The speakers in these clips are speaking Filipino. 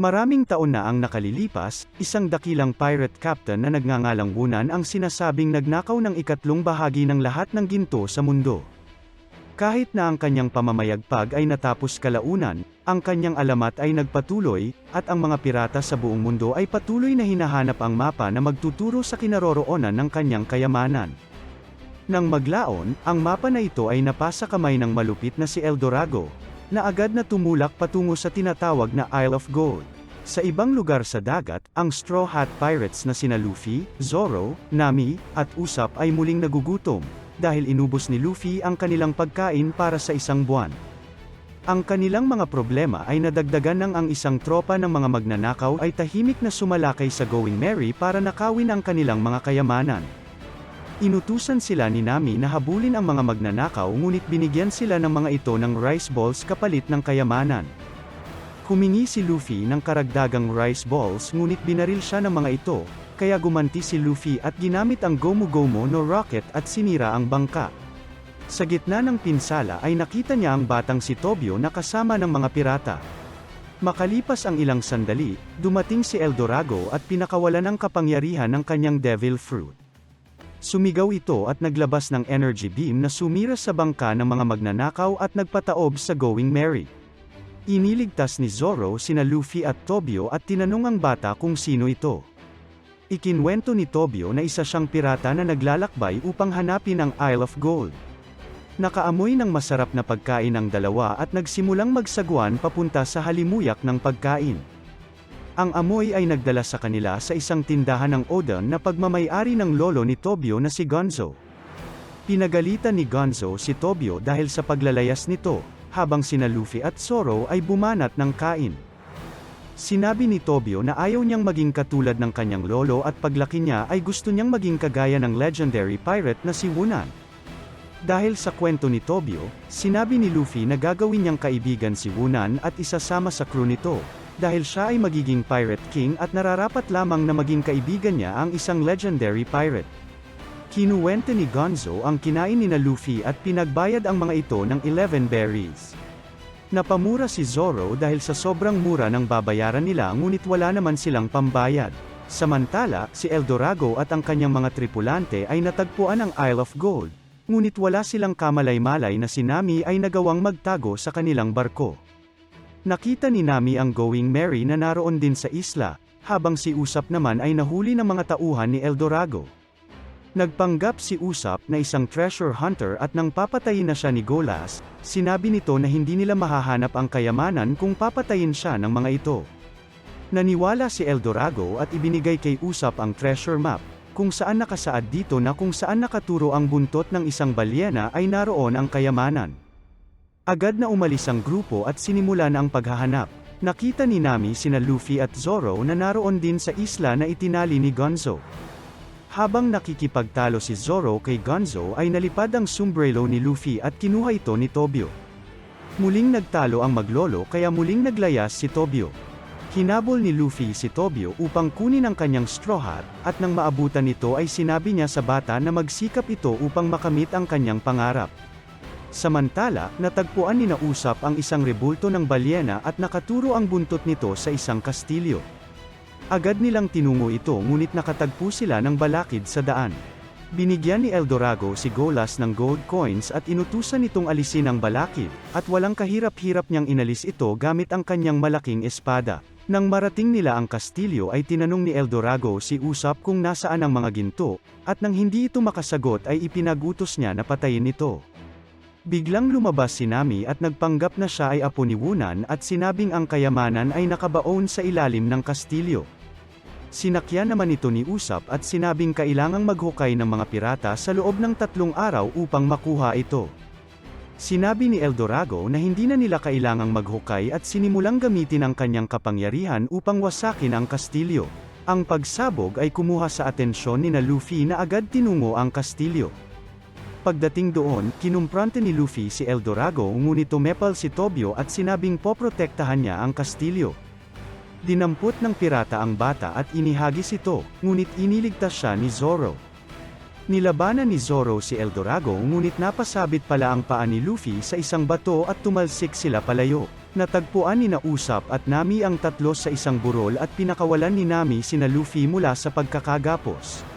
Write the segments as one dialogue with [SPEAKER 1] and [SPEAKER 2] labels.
[SPEAKER 1] Maraming taon na ang nakalilipas, isang dakilang pirate captain na nagngangalang Wunan ang sinasabing nagnakaw ng ikatlong bahagi ng lahat ng ginto sa mundo. Kahit na ang kanyang pamamayagpag ay natapos kalaunan, ang kanyang alamat ay nagpatuloy, at ang mga pirata sa buong mundo ay patuloy na hinahanap ang mapa na magtuturo sa kinaroroonan ng kanyang kayamanan. Nang maglaon, ang mapa na ito ay napasa kamay ng malupit na si Eldorado, na agad na tumulak patungo sa tinatawag na Isle of Gold. Sa ibang lugar sa dagat, ang Straw Hat Pirates na sina Luffy, Zoro, Nami, at Usopp ay muling nagugutom, dahil inubos ni Luffy ang kanilang pagkain para sa isang buwan. Ang kanilang mga problema ay nadagdagan nang ang isang tropa ng mga magnanakaw ay tahimik na sumalakay sa Going Merry para nakawin ang kanilang mga kayamanan. Inutusan sila ni Nami na habulin ang mga magnanakaw ngunit binigyan sila ng mga ito ng rice balls kapalit ng kayamanan. Humingi si Luffy ng karagdagang rice balls ngunit binaril siya ng mga ito, kaya gumanti si Luffy at ginamit ang Gomu Gomu no Rocket at sinira ang bangka. Sa gitna ng pinsala ay nakita niya ang batang si Tobio na kasama ng mga pirata. Makalipas ang ilang sandali, dumating si Eldorado at pinakawalan ng kapangyarihan ng kanyang Devil Fruit. Sumigaw ito at naglabas ng energy beam na sumira sa bangka ng mga magnanakaw at nagpataob sa Going Merry. Iniligtas ni Zoro sina Luffy at Tobio at tinanong ang bata kung sino ito. Ikinwento ni Tobio na isa siyang pirata na naglalakbay upang hanapin ang Isle of Gold. Nakaamoy ng masarap na pagkain ang dalawa at nagsimulang magsagwan papunta sa halimuyak ng pagkain. Ang amoy ay nagdala sa kanila sa isang tindahan ng Odon na pagmamayari ng lolo ni Tobio na si Gonzo. Pinagalitan ni Gonzo si Tobio dahil sa paglalayas nito, habang sina Luffy at Zoro ay bumanat ng kain. Sinabi ni Tobio na ayaw niyang maging katulad ng kanyang lolo at paglaki niya ay gusto niyang maging kagaya ng legendary pirate na si Wunan. Dahil sa kwento ni Tobio, sinabi ni Luffy na gagawin niyang kaibigan si Wunan at isasama sa crew nito, dahil siya ay magiging Pirate King at nararapat lamang na maging kaibigan niya ang isang legendary pirate. Kinuwente ni Gonzo ang kinain ni na Luffy at pinagbayad ang mga ito ng 11 berries. Napamura si Zoro dahil sa sobrang mura ng babayaran nila ngunit wala naman silang pambayad. Samantala, si Eldorado at ang kanyang mga tripulante ay natagpuan ang Isle of Gold, ngunit wala silang kamalay-malay na si Nami ay nagawang magtago sa kanilang barko. Nakita ni Nami ang Going Merry na naroon din sa isla, habang si Usap naman ay nahuli ng mga tauhan ni Eldorado. Nagpanggap si Usap na isang treasure hunter at nang papatayin na siya ni Golas, sinabi nito na hindi nila mahahanap ang kayamanan kung papatayin siya ng mga ito. Naniwala si Eldorado at ibinigay kay Usap ang treasure map, kung saan nakasaad dito na kung saan nakaturo ang buntot ng isang balyena ay naroon ang kayamanan. Agad na umalis ang grupo at sinimulan ang paghahanap. Nakita ni Nami sina Luffy at Zoro na naroon din sa isla na itinali ni Gonzo. Habang nakikipagtalo si Zoro kay Gonzo ay nalipad ang sombrero ni Luffy at kinuha ito ni Tobio. Muling nagtalo ang maglolo kaya muling naglayas si Tobio. Hinabol ni Luffy si Tobio upang kunin ang kanyang straw hat, at nang maabutan nito ay sinabi niya sa bata na magsikap ito upang makamit ang kanyang pangarap. Samantala, natagpuan ni Nausap ang isang rebulto ng balyena at nakaturo ang buntot nito sa isang kastilyo. Agad nilang tinungo ito ngunit nakatagpo sila ng balakid sa daan. Binigyan ni Eldorado si Golas ng gold coins at inutusan itong alisin ang balakid, at walang kahirap-hirap niyang inalis ito gamit ang kanyang malaking espada. Nang marating nila ang kastilyo ay tinanong ni Eldorado si Usap kung nasaan ang mga ginto, at nang hindi ito makasagot ay ipinagutos niya na patayin ito. Biglang lumabas si Nami at nagpanggap na siya ay apo ni Wunan at sinabing ang kayamanan ay nakabaon sa ilalim ng kastilyo. Sinakyan naman ito ni Usap at sinabing kailangang maghukay ng mga pirata sa loob ng tatlong araw upang makuha ito. Sinabi ni Eldorado na hindi na nila kailangang maghukay at sinimulang gamitin ang kanyang kapangyarihan upang wasakin ang kastilyo. Ang pagsabog ay kumuha sa atensyon ni na Luffy na agad tinungo ang kastilyo. Pagdating doon, kinumprante ni Luffy si Eldorado ngunit tumepal si Tobio at sinabing poprotektahan niya ang kastilyo. Dinampot ng pirata ang bata at inihagis ito, ngunit iniligtas siya ni Zoro. Nilabanan ni Zoro si Eldorado ngunit napasabit pala ang paa ni Luffy sa isang bato at tumalsik sila palayo. Natagpuan ni Nausap at Nami ang tatlo sa isang burol at pinakawalan ni Nami sina Luffy mula sa pagkakagapos.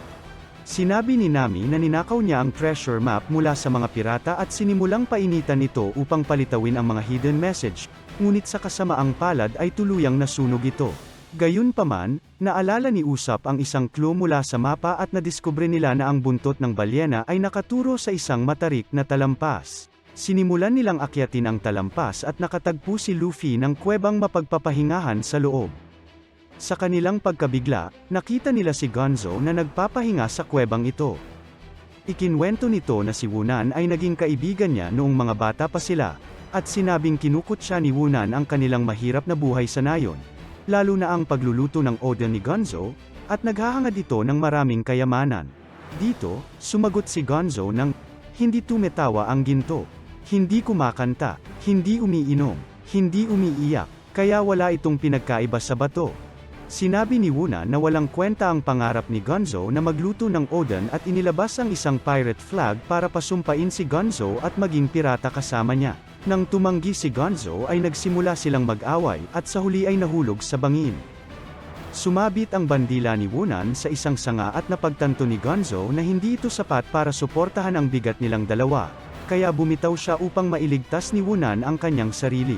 [SPEAKER 1] Sinabi ni Nami na ninakaw niya ang treasure map mula sa mga pirata at sinimulang painitan nito upang palitawin ang mga hidden message, ngunit sa kasamaang palad ay tuluyang nasunog ito. Gayunpaman, naalala ni Usap ang isang clue mula sa mapa at nadiskubre nila na ang buntot ng balyena ay nakaturo sa isang matarik na talampas. Sinimulan nilang akyatin ang talampas at nakatagpo si Luffy ng kwebang mapagpapahingahan sa loob. Sa kanilang pagkabigla, nakita nila si Gonzo na nagpapahinga sa kwebang ito. Ikinwento nito na si Wunan ay naging kaibigan niya noong mga bata pa sila, at sinabing kinukot siya ni Wunan ang kanilang mahirap na buhay sa nayon, lalo na ang pagluluto ng oden ni Gonzo, at naghahangad ito ng maraming kayamanan. Dito, sumagot si Gonzo ng, hindi tumetawa ang ginto, hindi kumakanta, hindi umiinom, hindi umiiyak, kaya wala itong pinagkaiba sa bato. Sinabi ni Wuna na walang kwenta ang pangarap ni Gonzo na magluto ng Oden at inilabas ang isang pirate flag para pasumpain si Gonzo at maging pirata kasama niya. Nang tumanggi si Gonzo ay nagsimula silang mag-away at sa huli ay nahulog sa bangin. Sumabit ang bandila ni Wunan sa isang sanga at napagtanto ni Gonzo na hindi ito sapat para suportahan ang bigat nilang dalawa, kaya bumitaw siya upang mailigtas ni Wunan ang kanyang sarili.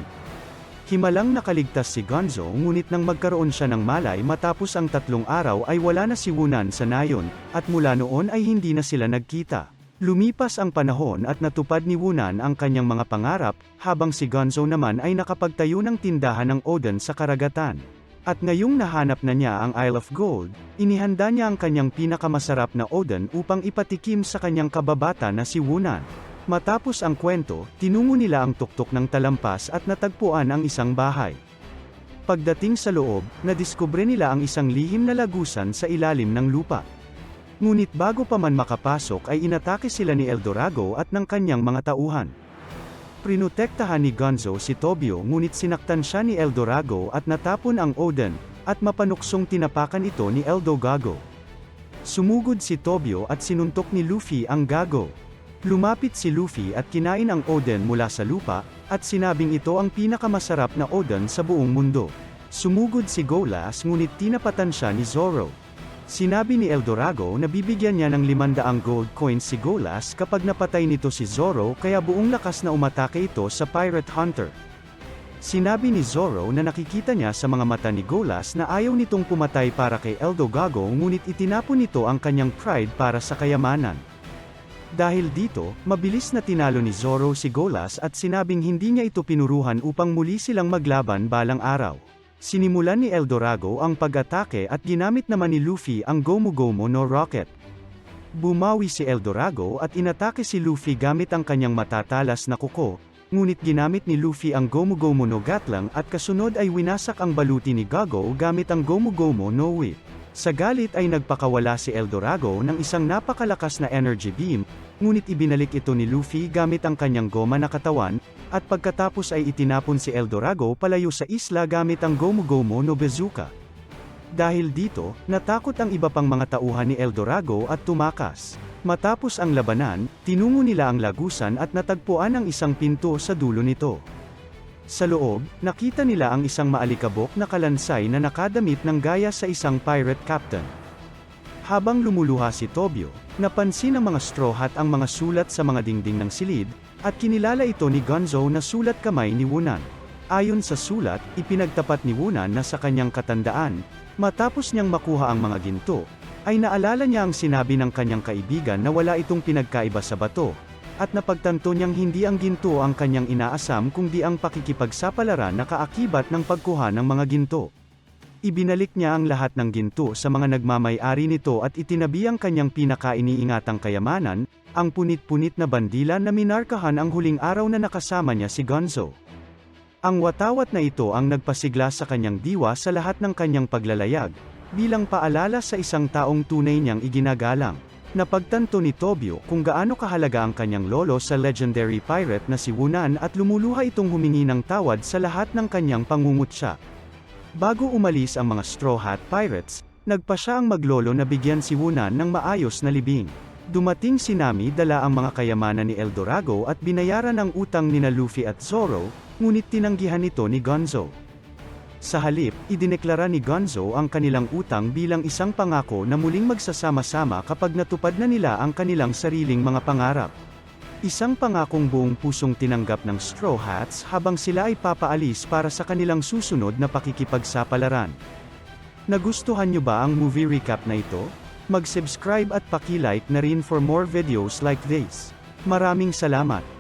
[SPEAKER 1] Himalang nakaligtas si Gonzo ngunit nang magkaroon siya ng malay matapos ang tatlong araw ay wala na si Wunan sa nayon, at mula noon ay hindi na sila nagkita. Lumipas ang panahon at natupad ni Wunan ang kanyang mga pangarap, habang si Gonzo naman ay nakapagtayo ng tindahan ng Oden sa karagatan. At ngayong nahanap na niya ang Isle of Gold, inihanda niya ang kanyang pinakamasarap na Oden upang ipatikim sa kanyang kababata na si Wunan. Matapos ang kwento, tinungo nila ang tuktok ng talampas at natagpuan ang isang bahay. Pagdating sa loob, nadiskubre nila ang isang lihim na lagusan sa ilalim ng lupa. Ngunit bago pa man makapasok ay inatake sila ni Eldorado at ng kanyang mga tauhan. Prinotektahan ni Gonzo si Tobio ngunit sinaktan siya ni Eldorado at natapon ang Oden, at mapanuksong tinapakan ito ni Eldogago. Sumugod si Tobio at sinuntok ni Luffy ang gago. Lumapit si Luffy at kinain ang Oden mula sa lupa, at sinabing ito ang pinakamasarap na Oden sa buong mundo. Sumugod si Golas ngunit tinapatan siya ni Zoro. Sinabi ni Eldorado na bibigyan niya ng 500 gold coins si Golas kapag napatay nito si Zoro kaya buong lakas na umatake ito sa Pirate Hunter. Sinabi ni Zoro na nakikita niya sa mga mata ni Golas na ayaw nitong pumatay para kay Eldogago ngunit itinapon nito ang kanyang pride para sa kayamanan. Dahil dito, mabilis na tinalo ni Zoro si Golas at sinabing hindi niya ito pinuruhan upang muli silang maglaban balang araw. Sinimulan ni Eldorado ang pag-atake at ginamit naman ni Luffy ang Gomu Gomu no Rocket. Bumawi si Eldorado at inatake si Luffy gamit ang kanyang matatalas na kuko, ngunit ginamit ni Luffy ang Gomu Gomu no Gatlang at kasunod ay winasak ang baluti ni Gago gamit ang Gomu Gomu no Whip. Sa galit ay nagpakawala si Eldorado ng isang napakalakas na energy beam, ngunit ibinalik ito ni Luffy gamit ang kanyang goma na katawan, at pagkatapos ay itinapon si Eldorado palayo sa isla gamit ang Gomu Gomu no Bazooka. Dahil dito, natakot ang iba pang mga tauhan ni Eldorado at tumakas. Matapos ang labanan, tinungo nila ang lagusan at natagpuan ang isang pinto sa dulo nito. Sa loob, nakita nila ang isang maalikabok na kalansay na nakadamit ng gaya sa isang pirate captain. Habang lumuluha si Tobio, napansin ng mga straw hat ang mga sulat sa mga dingding ng silid, at kinilala ito ni Gonzo na sulat kamay ni Wunan. Ayon sa sulat, ipinagtapat ni Wunan na sa kanyang katandaan, matapos niyang makuha ang mga ginto, ay naalala niya ang sinabi ng kanyang kaibigan na wala itong pinagkaiba sa bato, at napagtanto niyang hindi ang ginto ang kanyang inaasam kundi ang pakikipagsapalaran na kaakibat ng pagkuha ng mga ginto. Ibinalik niya ang lahat ng ginto sa mga nagmamay-ari nito at itinabi ang kanyang pinakainiingatang kayamanan, ang punit-punit na bandila na minarkahan ang huling araw na nakasama niya si Gonzo. Ang watawat na ito ang nagpasigla sa kanyang diwa sa lahat ng kanyang paglalayag, bilang paalala sa isang taong tunay niyang iginagalang. Napagtanto ni Tobio kung gaano kahalaga ang kanyang lolo sa legendary pirate na si Wunan at lumuluha itong humingi ng tawad sa lahat ng kanyang pangungutya. Bago umalis ang mga Straw Hat Pirates, nagpa siya ang maglolo na bigyan si Wunan ng maayos na libing. Dumating si Nami dala ang mga kayamanan ni Eldorado at binayaran ang utang nina Luffy at Zoro, ngunit tinanggihan ito ni Gonzo. Sa halip, idineklara ni Gonzo ang kanilang utang bilang isang pangako na muling magsasama-sama kapag natupad na nila ang kanilang sariling mga pangarap. Isang pangakong buong pusong tinanggap ng Straw Hats habang sila ay papaalis para sa kanilang susunod na pakikipagsapalaran. Nagustuhan nyo ba ang movie recap na ito? Mag-subscribe at paki-like na rin for more videos like this. Maraming salamat!